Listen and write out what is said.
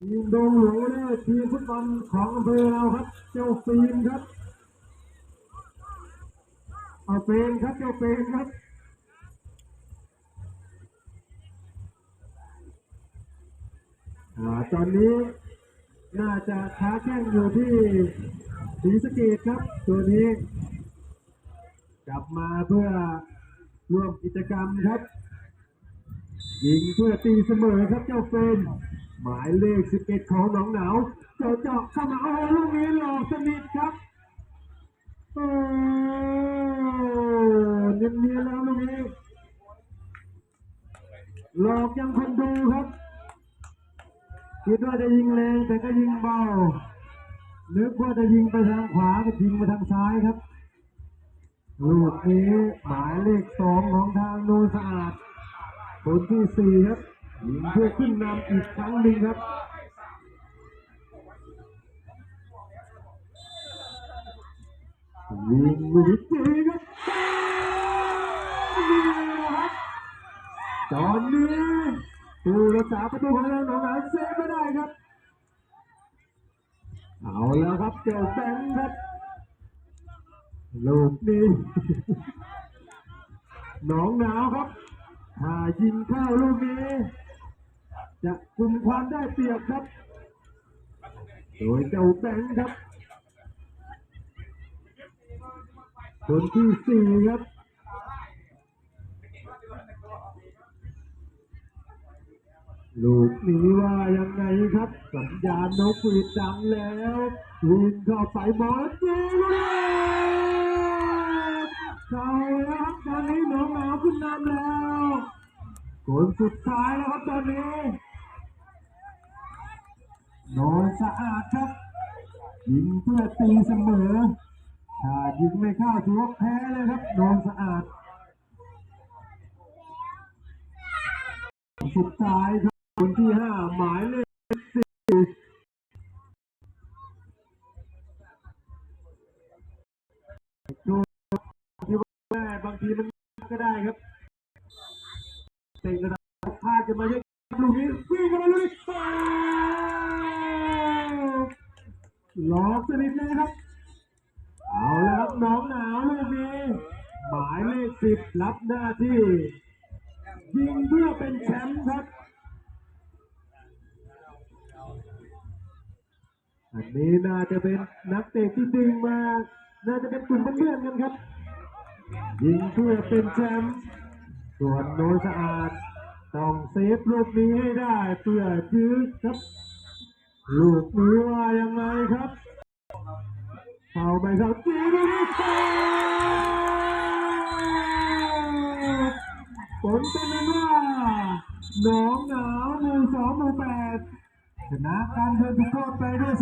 ทีมดงหลวงเนี่ยทีมฟุตบอลของอำเภอเราครับ เจ้าฟิล์มครับเอาเฟรมครับเจ้าเฟรมครับอตอนนี้น่าจะค้าแข้งอยู่ที่ศรีสะเกดครับ ตัวนี้ กลับมาเพื่อร่วมกิจกรรมครับ ยิงเพื่อตีเสมอครับเจ้าเฟรม หมายเลข 11 ของหนองหนาวเจาะเจาะเข้ามาโอ้ลูกนี้หลอกสนิทครับโอ้เนียนเนียนๆแล้วลูกนี้หลอกยังคนดูครับคิดว่าจะยิงแรงแต่ก็ยิงเบานึกว่าจะยิงไปทางขวาก็ยิงไปทางซ้ายครับลูกนี้หมายเลขสองของทางโนนสะอาดคนที่สี่ครับ ยิงเพื่อขึ้นนำอีกครั้งหนึ่งครับยิงลูกนี้ตีครับนี่นะครับตอนนี้ผู้รักษาประตูของเราหนองหานเซฟไม่ได้ครับ เอาแล้วครับเจ้าแบงค์ครับลูกนี้หนองหนาวครับถ้ายิงเข้าลูกนี้ จะกลุ่มความได้เปรียบครับ โดยเจ้าแบงค์ครับ คนที่สี่ครับลูกนี้ว่ายังไงครับ สัญญาณนกหวีดดังแล้ววิ่งเข้าไปหมอจีเลยเข้าแล้วครับตอนนี้หนองหนาวขึ้นนำแล้วคนสุดท้ายแล้วครับตอนนี้ โนนสะอาดครับยิงเพื่อตีเสมอถ้ายิงไม่เข้าถือว่าแพ้เลยครับโนนสะอาดสุดท้ายครับคนที่ห้าหมายเลขสี่ดูที่ว่าแม่บางทีมันก็ได้ครับเตะระดับพลาดจะมาเยอะลูกนี้วิ่งกันมาเลยหลอก สนิทเลยครับ เอาแล้วครับน้องหนาวลูกนี้หมายเลขสิบรับหน้าที่ ยิงเพื่อเป็นแชมป์ครับ อันนี้น่าจะเป็นนักเตะที่ดึงมา น่าจะเป็นกลุ่มเพื่อนๆกันครับ ยิงเพื่อเป็นแชมป์ส่วนโนสะอาดต้องเซฟลูกนี้ให้ได้เพื่อยื้อครับ ลูกนี้ว่ายังไงครับ เอาไปครับจีนนี่ผลเป็นว่าน้องหนาวมือสองมือแปดชนะการเดินทุกข้อไปด้วย